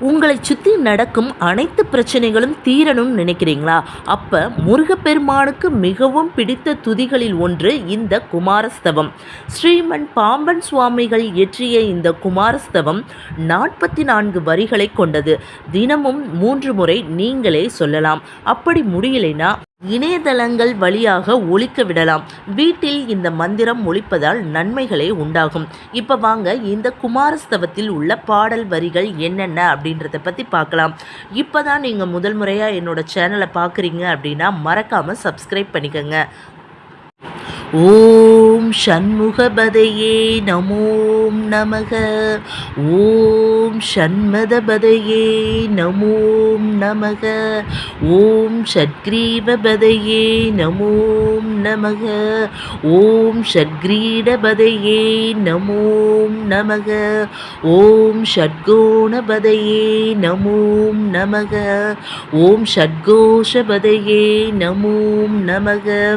உங்களை சுற்றி நடக்கும் அனைத்து பிரச்சனைகளும் தீரணும்னு நினைக்கிறீங்களா? அப்போ முருகப்பெருமானுக்கு மிகவும் பிடித்த துதிகளில் ஒன்று இந்த குமாரஸ்தவம். ஸ்ரீமன் பாம்பன் சுவாமிகள் இயற்றிய இந்த குமாரஸ்தவம் நாற்பத்தி நான்கு வரிகளை கொண்டது. தினமும் மூன்று முறை நீங்களே சொல்லலாம். அப்படி முடியலைன்னா இணையதளங்கள் வழியாக ஒழிக்க விடலாம். வீட்டில் இந்த மந்திரம் ஒழிப்பதால் நன்மைகளே உண்டாகும். இப்போ வாங்க இந்த குமாரஸ்தவத்தில் உள்ள பாடல் வரிகள் என்னென்ன அப்படின்றத பற்றி பார்க்கலாம். இப்போ தான் நீங்கள் முதல் முறையாக என்னோட சேனலை பார்க்குறீங்க அப்படின்னா மறக்காமல் சப்ஸ்கிரைப் பண்ணிக்கோங்க. ஓ ஷண்முகபதையே நமோம் நமக. ஓம் ஷண்மதபதையே நமோம் நமக. ஓம் ஷட்கிரீவபதையே நமோம் நமக. ஓம் ஷட்கிரீடபதையே நமோம் நமக. ஓம் ஷட்கோணபதையே நமோம் நமக. ஓம் ஷட்கோஷபதையே நமோம் நமக.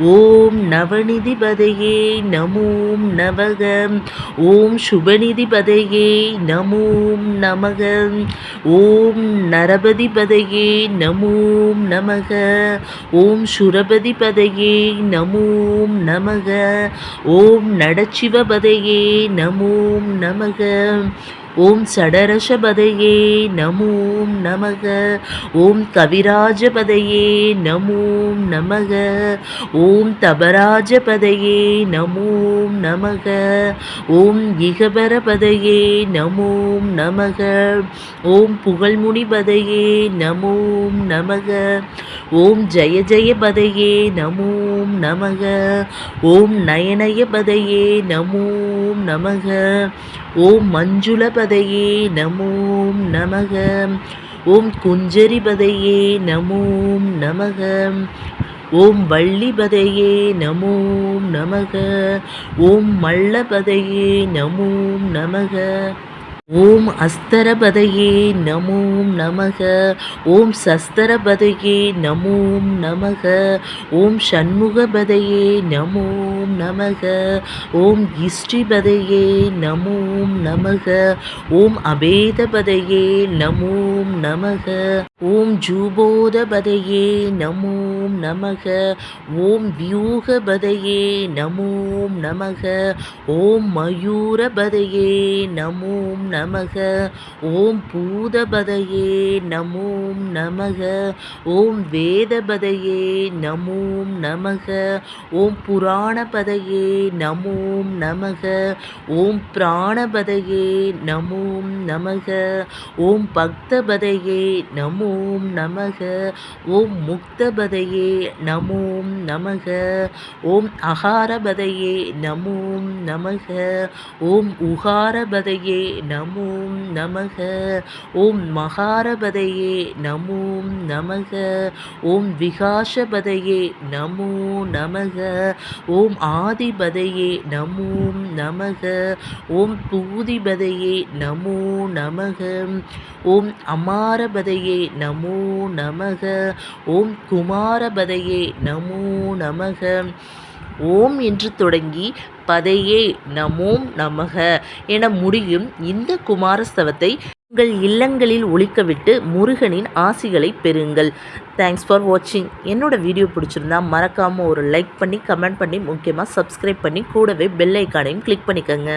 ஓம் நவநிதிபதையே நமோம் நமக ஓம் சுபநிதி பதையே நமோம் நமக ஓம் நரபதி பதையே நமோம் நமக. ஓம் சுரபதி பதையே நமோம் நமக. ஓம் நடச்சிவ பதையே நமோம் நமக. ஓம் சடரஷபதையே நமோம் நமக. ஓம் கவிராஜபதையே நமோம் நமக. ஓம் தபராஜபதையே நமோம் நமக. ஓம் இகபரபதையே நமோம் நமக. ஓம் புகழ்முனிபதையே நமோம் நமக. ஓம் ஜெய ஜெயபதையே நமோம் நமக. ஓம் நயனயபதையே நமோம் நமக. ஓம் மஞ்சுளபதையே நமோம் நமக. ஓம் குஞ்சரிபதையே நமோம் நமக. ஓம் வள்ளிபதையே நமோம் நமக. ஓம் மல்லபதையே நமோம் நமக. ஓம் அஸ்தரபதையே நமோம் நமக. ஓம் சஸ்தரபதையே நமோம் நமக. ஓம் சண்முகபதையே நமோம் நமக. ஓம் இஷ்டிபதையே நமோம் நமக. ஓம் அபேதபதையே நமோம் நமக. ஓம் ஜூபோதபதையே நமோம் நமக. ஓம் வியூகபதையே நமோம் நமக. ஓம் மயூரபதையே நமோம் நம நமக. ஓம் பூதபதையே நமோம் நமக. ஓம் வேதபதையே நமோம் நமக. ஓம் புராணபதையே நமோம் நமக. ஓம் பிராணபதையே நமோம் நமக. ஓம் பக்தபதையே நமோம் நமக. ஓம் முக்தபதையே நமோம் நமக. ஓம் அகாரபதையே நமோம் நமக. ஓம் உகாரபதையே நமோம் நமக. ஓம் மகாரபதையே நமோம் நமக. ஓம் விகாஷபதையே நமோ நமக. ஓம் ஆதிபதையே நமோம் நமக. ஓம் பூதிபதையே நமோ நமக. ஓம் அமாரபதையே நமோ நமக. ஓம் குமாரபதையே நமோ நமக. ஓம் என்று தொடங்கி பதையே நமோம் நமக என முடியும் இந்த குமாரஸ்தவத்தை உங்கள் இல்லங்களில் ஒழிக்கவிட்டு முருகனின் ஆசிகளை பெறுங்கள். தேங்க்ஸ் ஃபார் வாட்சிங் என்னோட வீடியோ பிடிச்சிருந்தா மறக்காமல் ஒரு லைக் பண்ணி கமெண்ட் பண்ணி முக்கியமாக சப்ஸ்கிரைப் பண்ணி கூடவே பெல் ஐக்கானையும் கிளிக் பண்ணிக்கோங்க.